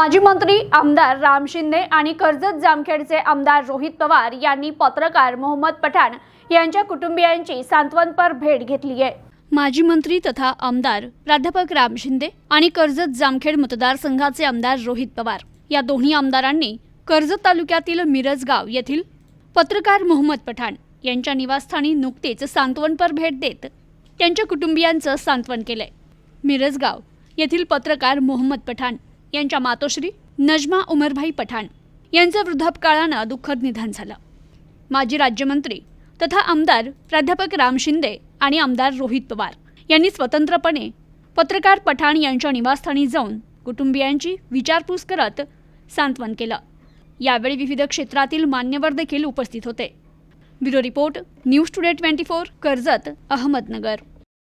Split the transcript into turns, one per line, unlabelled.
माजी मंत्री आमदार राम शिंदे आणि कर्जत जामखेडचे आमदार रोहित पवार यांनी पत्रकार मोहम्मद पठाण यांच्या कुटुंबियांची सांत्वनपर भेट घेतली आहे. माजी मंत्री तथा आमदार प्राध्यापक राम शिंदे आणि कर्जत जामखेड मतदारसंघाचे आमदार रोहित पवार या दोन्ही आमदारांनी कर्जत तालुक्यातील मिरजगाव येथील पत्रकार मोहम्मद पठाण यांच्या निवासस्थानी नुकतेच सांत्वनपर भेट देत त्यांच्या कुटुंबियांचं सांत्वन केलंय. मिरजगाव येथील पत्रकार मोहम्मद पठाण यांच्या मातोश्री नजमा उमरभाई पठाण यांचं वृद्धापकाळानं दुःखद निधन झालं. माजी राज्यमंत्री तथा आमदार प्राध्यापक राम शिंदे आणि आमदार रोहित पवार यांनी स्वतंत्रपणे पत्रकार पठाण यांच्या निवासस्थानी जाऊन कुटुंबियांची विचारपूस करत सांत्वन केलं. यावेळी विविध क्षेत्रातील मान्यवर देखील उपस्थित होते. Bureau report news today twenty four Karjat Ahmednagar.